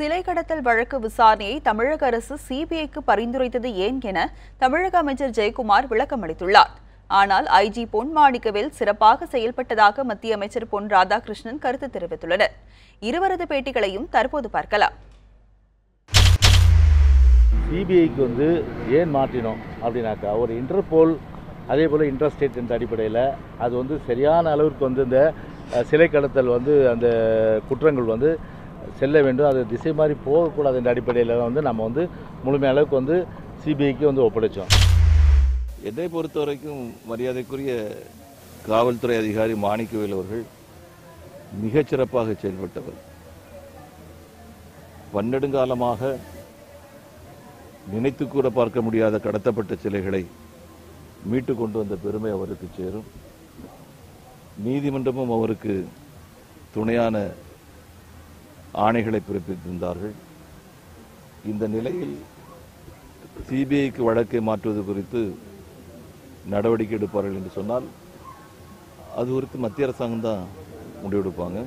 சிலை கடத்தல் வழக்கு விசாரணையை தமிழக அரசு சிபிஐக்கு பரிந்துரைத்தது ஏன் என தமிழக அமைச்சர் ஜெயக்குமார் விளக்கம் அளித்துள்ளார். ஆனால் ஐஜி பொன் மாணிக்கவேல் சிறப்பாக செயல்பட்டதாக மத்திய அமைச்சர் பொன் ராதாகிருஷ்ணன் கருத்து தெரிவித்துள்ளனர். இருவரது பேட்டிகளையும் தற்போது பார்க்கலாம். சிபிஐக்கு வந்து ஏன் மாற்றினோம் அப்படின்னாக்கா ஒரு இன்டர்போல் அதே போல் இன்ட்ரஸ்டேட் என்ற அடிப்படையில் அது வந்து சரியான அளவிற்கு வந்து இந்த சிலை கடத்தல் வந்து அந்த குற்றங்கள் வந்து செல்ல வேண்டும். அது திசை மாதிரி போகக்கூடாது என்ற அடிப்படையில் வந்து நம்ம வந்து முழுமையான அளவுக்கு வந்து சிபிஐக்கு வந்து ஒப்படைச்சோம். என்னை பொறுத்த வரைக்கும் மரியாதைக்குரிய காவல்துறை அதிகாரி மாணிக்கவேல் அவர்கள் மிகச்சிறப்பாக செயல்பட்டவர். பன்னெடுங்காலமாக நினைத்து கூட பார்க்க முடியாத கடத்தப்பட்ட சிலைகளை மீட்டு கொண்டு வந்த பெருமை அவருக்கு சேரும். நீதிமன்றமும் அவருக்கு துணையான ஆணைகளை பிறப்பித்திருந்தார்கள். இந்த நிலையில் சிபிஐக்கு வழக்கை மாற்றுவது குறித்து நடவடிக்கை எடுப்பார்கள் என்று சொன்னால் அது குறித்து மத்திய அரசாங்கம் தான் முடிவெடுப்பாங்க.